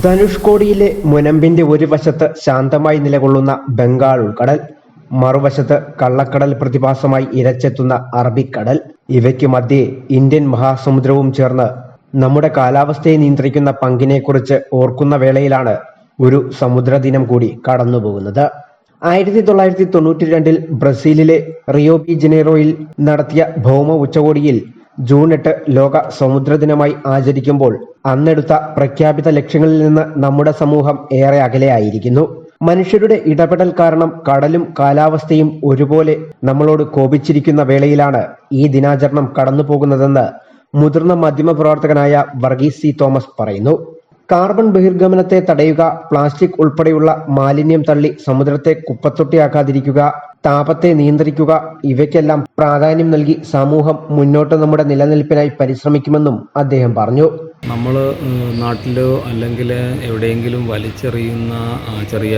ധനുഷ്കോടിയിലെ മുനമ്പിന്റെ ഒരു വശത്ത് ശാന്തമായി നിലകൊള്ളുന്ന ബംഗാൾ ഉൾക്കടൽ മറുവശത്ത് കള്ളക്കടൽ പ്രതിഭാസമായി ഇരച്ചെത്തുന്ന അറബിക്കടൽ. ഇവയ്ക്ക് മധ്യേ ഇന്ത്യൻ മഹാസമുദ്രവും ചേർന്ന് നമ്മുടെ കാലാവസ്ഥയെ നിയന്ത്രിക്കുന്ന പങ്കിനെക്കുറിച്ച് ഓർക്കുന്ന വേളയിലാണ് ഒരു സമുദ്രദിനം കൂടി കടന്നുപോകുന്നത്. ആയിരത്തി തൊള്ളായിരത്തി തൊണ്ണൂറ്റി രണ്ടിൽ ബ്രസീലിലെ റിയോ ജനീറോയിൽ നടത്തിയ ഭൗമ ഉച്ചകോടിയിൽ ജൂൺ എട്ട് ലോക സമുദ്ര ദിനമായി ആചരിക്കുമ്പോൾ അന്നെടുത്ത പ്രഖ്യാപിത ലക്ഷ്യങ്ങളിൽ നിന്ന് നമ്മുടെ സമൂഹം ഏറെ അകലെയായിരിക്കുന്നു. മനുഷ്യരുടെ ഇടപെടൽ കാരണം കടലും കാലാവസ്ഥയും ഒരുപോലെ നമ്മളോട് കോപിച്ചിരിക്കുന്ന വേളയിലാണ് ഈ ദിനാചരണം കടന്നു പോകുന്നതെന്ന് മുതിർന്ന മാധ്യമപ്രവർത്തകനായ വർഗീസ് സി തോമസ് പറയുന്നു. കാർബൺ ബഹിർഗമനത്തെ തടയുക പ്ലാസ്റ്റിക് ഉൾപ്പെടെയുള്ള മാലിന്യം തള്ളി സമുദ്രത്തെ കുപ്പത്തൊട്ടിയാക്കാതിരിക്കുക താപത്തെ നിയന്ത്രിക്കുക ഇവയ്ക്കെല്ലാം പ്രാധാന്യം നൽകി സമൂഹം മുന്നോട്ട് നമ്മുടെ നിലനിൽപ്പിനായി പരിശ്രമിക്കുമെന്നും അദ്ദേഹം പറഞ്ഞു. നമ്മൾ നാട്ടിലോ അല്ലെങ്കിൽ എവിടെയെങ്കിലും വലിച്ചെറിയുന്ന ചെറിയ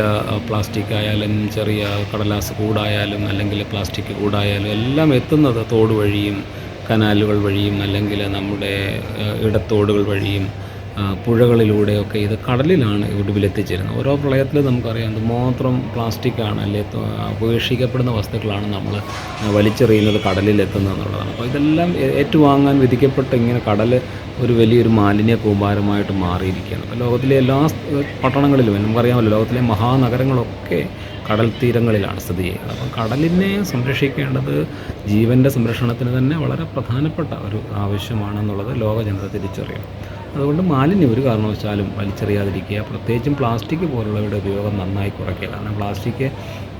പ്ലാസ്റ്റിക് ആയാലും ചെറിയ കടലാസ് കൂടായാലും അല്ലെങ്കിൽ പ്ലാസ്റ്റിക് കൂടായാലും എല്ലാം എത്തുന്നത് തോട് വഴിയും കനാലുകൾ വഴിയും അല്ലെങ്കിൽ നമ്മുടെ ഇടത്തോടുകൾ വഴിയും പുഴകളിലൂടെയൊക്കെ ഇത് കടലിലാണ് ഒടുവിലെത്തിച്ചേരുന്നത്. ഓരോ പ്രളയത്തിൽ നമുക്കറിയാം എന്തുമാത്രം പ്ലാസ്റ്റിക്കാണ് അല്ലെ ത- ഉപേക്ഷിക്കപ്പെടുന്ന വസ്തുക്കളാണ് നമ്മൾ വലിച്ചെറിയുന്നത് കടലിലെത്തുന്നത് എന്നുള്ളതാണ്. അപ്പോൾ ഇതെല്ലാം ഏറ്റുവാങ്ങാൻ വിധിക്കപ്പെട്ട് ഇങ്ങനെ കടൽ ഒരു വലിയൊരു മാലിന്യ കൂമ്പാരമായിട്ട് മാറിയിരിക്കുകയാണ്. അപ്പോൾ ലോകത്തിലെ എല്ലാ പട്ടണങ്ങളിലും നമുക്കറിയാമല്ലോ ലോകത്തിലെ മഹാനഗരങ്ങളൊക്കെ കടൽ തീരങ്ങളിലാണ് സ്ഥിതി ചെയ്യുന്നത്. അപ്പം കടലിനെ സംരക്ഷിക്കേണ്ടത് ജീവന്റെ സംരക്ഷണത്തിന് തന്നെ വളരെ പ്രധാനപ്പെട്ട ഒരു ആവശ്യമാണെന്നുള്ളത് ലോക ജനത തിരിച്ചറിയണം. അതുകൊണ്ട് മാലിന്യം ഒരു കാരണവശാലും വലിച്ചെറിയാതിരിക്കുക. പ്രത്യേകിച്ചും പ്ലാസ്റ്റിക് പോലുള്ളവയുടെ ഉപയോഗം നന്നായി കുറയ്ക്കുക. കാരണം പ്ലാസ്റ്റിക്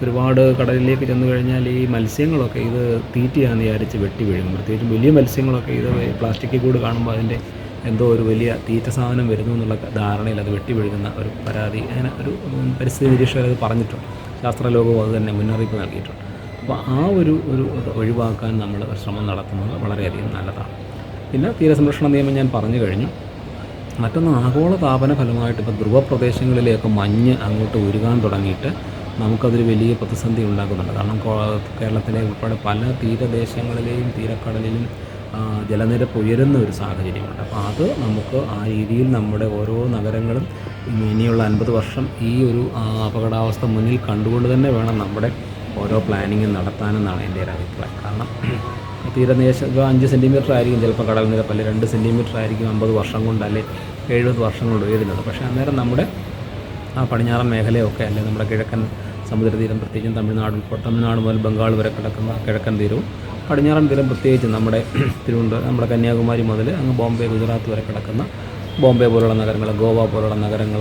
ഒരുപാട് കടലിലേക്ക് ചെന്ന് കഴിഞ്ഞാൽ ഈ മത്സ്യങ്ങളൊക്കെ ഇത് തീറ്റിയാന്ന് വിചാരിച്ച് വെട്ടി വീഴും. പ്രത്യേകിച്ചും വലിയ മത്സ്യങ്ങളൊക്കെ ഇത് പ്ലാസ്റ്റിക്കിൽ കൂടെ കാണുമ്പോൾ അതിന്റെ എന്തോ ഒരു വലിയ തീറ്റ സാധനം വരുന്നു എന്നുള്ള ധാരണയിൽ അത് വെട്ടി വീഴുന്ന ഒരു പരാതി. അങ്ങനെ ഒരു പരിസ്ഥിതി നിരീക്ഷകർ അത് പറഞ്ഞിട്ടുണ്ട്. ശാസ്ത്രലോകവും അത് തന്നെ മുന്നറിയിപ്പ് നൽകിയിട്ടുണ്ട്. അപ്പോൾ ആ ഒരു ഒരു ഒഴിവാക്കാൻ നമ്മൾ ശ്രമം നടത്തുന്നത് വളരെയധികം നല്ലതാണ്. പിന്നെ തീരസംരക്ഷണ നിയമം ഞാൻ പറഞ്ഞു കഴിഞ്ഞു. മറ്റൊന്ന് ആഗോള താപന ഫലമായിട്ട് ഇപ്പോൾ ധ്രുവ പ്രദേശങ്ങളിലേക്ക് മഞ്ഞ് അങ്ങോട്ട് ഉരുകാൻ തുടങ്ങിയിട്ട് നമുക്കതൊരു വലിയ പ്രതിസന്ധി ഉണ്ടാക്കുന്നുണ്ട്. കാരണം കേരളത്തിലെ ഉൾപ്പെടെ പല തീരദേശങ്ങളിലെയും തീരക്കടലിലും ജലനിരപ്പ് ഉയരുന്ന ഒരു സാഹചര്യമുണ്ട്. അപ്പോൾ അത് നമുക്ക് ആ രീതിയിൽ നമ്മുടെ ഓരോ നഗരങ്ങളും ഇനി- ഇനിയുള്ള അൻപത് വർഷം ഈ ഒരു അപകടാവസ്ഥ മുന്നിൽ കണ്ടുകൊണ്ട് തന്നെ വേണം നമ്മുടെ ഓരോ പ്ലാനിങ്ങും നടത്താനെന്നാണ് എന്റെ ഒരു അഭിപ്രായം. കാരണം തീരദേശം അഞ്ച് സെന്റിമീറ്റർ ആയിരിക്കും ചിലപ്പോൾ കടൽ നിരപ്പ് അല്ലെങ്കിൽ രണ്ട് സെന്റിമീറ്റർ ആയിരിക്കും അമ്പത് വർഷം കൊണ്ട് അല്ലെ എഴുപത് വർഷം കൊണ്ട് ഉയരുന്നത്. പക്ഷേ അന്നേരം നമ്മുടെ ആ പടിഞ്ഞാറൻ മേഖലയൊക്കെ അല്ലെങ്കിൽ നമ്മുടെ കിഴക്കൻ സമുദ്രതീരം പ്രത്യേകിച്ചും തമിഴ്നാട് തമിഴ്നാട് മുതൽ ബംഗാൾ വരെ കിടക്കുന്ന കിഴക്കൻ തീരവും പടിഞ്ഞാറൻ തീരം പ്രത്യേകിച്ച് നമ്മുടെ തിരുവനന്തപുരം നമ്മുടെ കന്യാകുമാരി മുതൽ അങ്ങ് ബോംബെ ഗുജറാത്ത് വരെ കിടക്കുന്ന ബോംബെ പോലുള്ള നഗരങ്ങൾ ഗോവ പോലുള്ള നഗരങ്ങൾ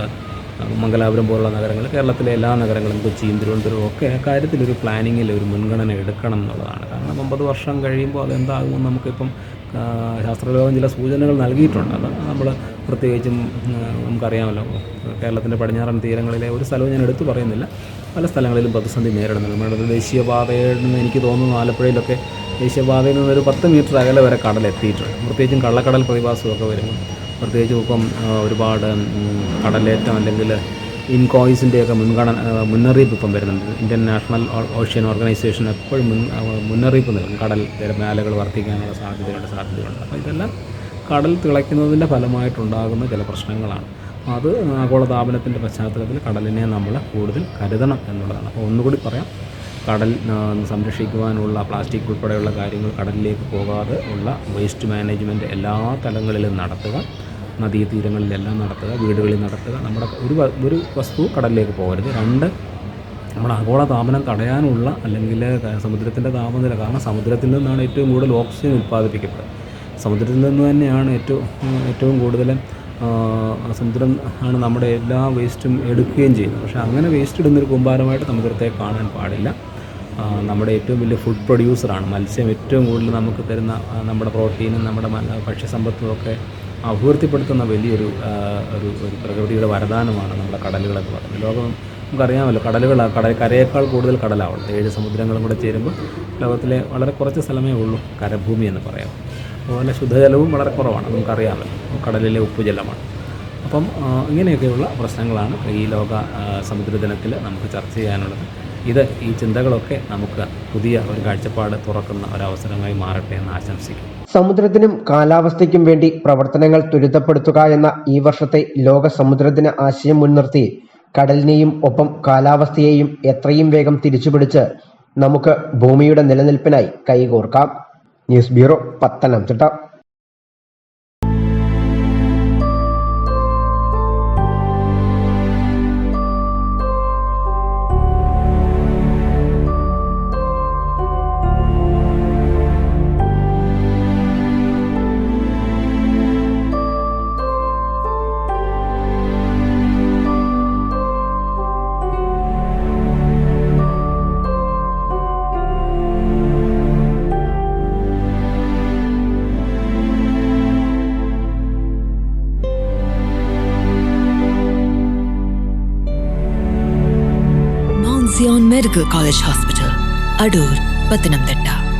മംഗലാപുരം പോലുള്ള നഗരങ്ങൾ കേരളത്തിലെ എല്ലാ നഗരങ്ങളും കൊച്ചിയും തിരുവനന്തപുരവും ഒക്കെ കാര്യത്തിലൊരു പ്ലാനിങ്ങിൽ ഒരു മുൻഗണന എടുക്കണം എന്നുള്ളതാണ്. കാരണം ഒമ്പത് വർഷം കഴിയുമ്പോൾ അതെന്താകുമെന്ന് നമുക്കിപ്പം ശാസ്ത്രലോകം ചില സൂചനകൾ നൽകിയിട്ടുണ്ട്. അത് നമ്മൾ പ്രത്യേകിച്ചും നമുക്കറിയാമല്ലോ. കേരളത്തിന്റെ പടിഞ്ഞാറൻ തീരങ്ങളിലെ ഒരു സ്ഥലവും ഞാൻ എടുത്തു പറയുന്നില്ല. പല സ്ഥലങ്ങളിലും പ്രതിസന്ധി നേരിടുന്നുണ്ട്. നമ്മുടെ ദേശീയപാതയിൽ നിന്ന് എനിക്ക് തോന്നുന്നു ആലപ്പുഴയിലൊക്കെ ദേശീയപാതയിൽ നിന്ന് ഒരു പത്ത് മീറ്റർ അകലെ വരെ കടൽ എത്തിയിട്ടുണ്ട് പ്രത്യേകിച്ചും കള്ളക്കടൽ പ്രതിഭാസമൊക്കെ വരുമ്പോൾ പ്രത്യേകിച്ചും ഇപ്പം ഒരുപാട് കടലേറ്റം അല്ലെങ്കിൽ ഇൻകോയിസിന്റെയൊക്കെ മുൻഗണന മുന്നറിയിപ്പ് ഇപ്പം വരുന്നുണ്ട്. ഇന്ത്യൻ നാഷണൽ ഓഷ്യൻ ഓർഗനൈസേഷൻ എപ്പോഴും മുന്നറിയിപ്പ് നൽകും. കടൽ തിരമാലകൾ വർദ്ധിക്കാനുള്ള സാധ്യതയുണ്ട് സാധ്യതയുണ്ട് അപ്പോൾ ഇതെല്ലാം കടൽ തിളയ്ക്കുന്നതിന്റെ ഫലമായിട്ടുണ്ടാകുന്ന ചില പ്രശ്നങ്ങളാണ്. അത് ആഗോളതാപനത്തിന്റെ പശ്ചാത്തലത്തിൽ കടലിനെ നമ്മൾ കൂടുതൽ കരുതണം എന്നുള്ളതാണ്. അപ്പോൾ ഒന്നുകൂടി പറയാം. കടൽ സംരക്ഷിക്കുവാനുള്ള പ്ലാസ്റ്റിക് ഉൾപ്പെടെയുള്ള കാര്യങ്ങൾ കടലിലേക്ക് പോകാതെ ഉള്ള വേസ്റ്റ് മാനേജ്മെന്റ് എല്ലാ തലങ്ങളിലും നടത്തുക. നദീതീരങ്ങളിലെല്ലാം നടത്തുക വീടുകളിൽ നടത്തുക. നമ്മുടെ ഒരു ഒരു വസ്തു കടലിലേക്ക് പോകരുത്. രണ്ട് നമ്മൾ ആഗോള താപനം തടയാനുള്ള അല്ലെങ്കിൽ സമുദ്രത്തിന്റെ താപനില കാരണം സമുദ്രത്തിൽ നിന്നാണ് ഏറ്റവും കൂടുതൽ ഓക്സിജൻ ഉൽപ്പാദിപ്പിക്കപ്പെടുന്നത് സമുദ്രത്തിൽ നിന്ന് തന്നെയാണ് ഏറ്റവും ഏറ്റവും കൂടുതൽ സമുദ്രം ആണ് നമ്മുടെ എല്ലാ വേസ്റ്റും എടുക്കുകയും ചെയ്യുന്നത്. പക്ഷേ അങ്ങനെ വേസ്റ്റ് ഇടുന്നൊരു കുമ്പാരമായിട്ട് സമുദ്രത്തെ കാണാൻ പാടില്ല. നമ്മുടെ ഏറ്റവും വലിയ ഫുഡ് പ്രൊഡ്യൂസറാണ് മത്സ്യം ഏറ്റവും കൂടുതൽ നമുക്ക് തരുന്ന നമ്മുടെ പ്രോട്ടീനും നമ്മുടെ ഭക്ഷ്യസമ്പത്തും ഒക്കെ അഭിവൃദ്ധിപ്പെടുത്തുന്ന വലിയൊരു ഒരു ഒരു പ്രകൃതിയുടെ വരദാനമാണ് നമ്മുടെ കടലുകളെന്ന് പറയുന്നത്. ലോകം നമുക്കറിയാമല്ലോ കടലുകൾ കടൽ കരയേക്കാൾ കൂടുതൽ കടലാവുള്ളത് ഏഴ് സമുദ്രങ്ങളും കൂടെ ചേരുമ്പോൾ ലോകത്തിലെ വളരെ കുറച്ച് സ്ഥലമേ ഉള്ളൂ കരഭൂമി എന്ന് പറയാം. അതുപോലെ ശുദ്ധജലവും വളരെ കുറവാണ് നമുക്കറിയാമല്ലോ. കടലിലെ ഉപ്പുജലമാണ്. അപ്പം ഇങ്ങനെയൊക്കെയുള്ള പ്രശ്നങ്ങളാണ് ഈ ലോക സമുദ്രദിനത്തിൽ നമുക്ക് ചർച്ച ചെയ്യാനുള്ളത്. ഇത് ഈ ചിന്തകളൊക്കെ നമുക്ക് പുതിയ ഒരു കാഴ്ചപ്പാട് തുറക്കുന്ന ഒരവസരമായി മാറട്ടെ എന്ന് ആശംസിക്കുന്നു. സമുദ്രത്തിനും കാലാവസ്ഥയ്ക്കും വേണ്ടി പ്രവർത്തനങ്ങൾ ത്വരിതപ്പെടുത്തുക എന്ന ഈ വർഷത്തെ ലോക സമുദ്രദിന ആശയം മുൻനിർത്തി കടലിനെയും ഒപ്പം കാലാവസ്ഥയെയും എത്രയും വേഗം തിരിച്ചുപിടിച്ച് നമുക്ക് ഭൂമിയുടെ നിലനിൽപ്പിനായി കൈകോർക്കാം. News bureau Pathanamthitta. Zion Medical College Hospital, Adur, Patanamthitta.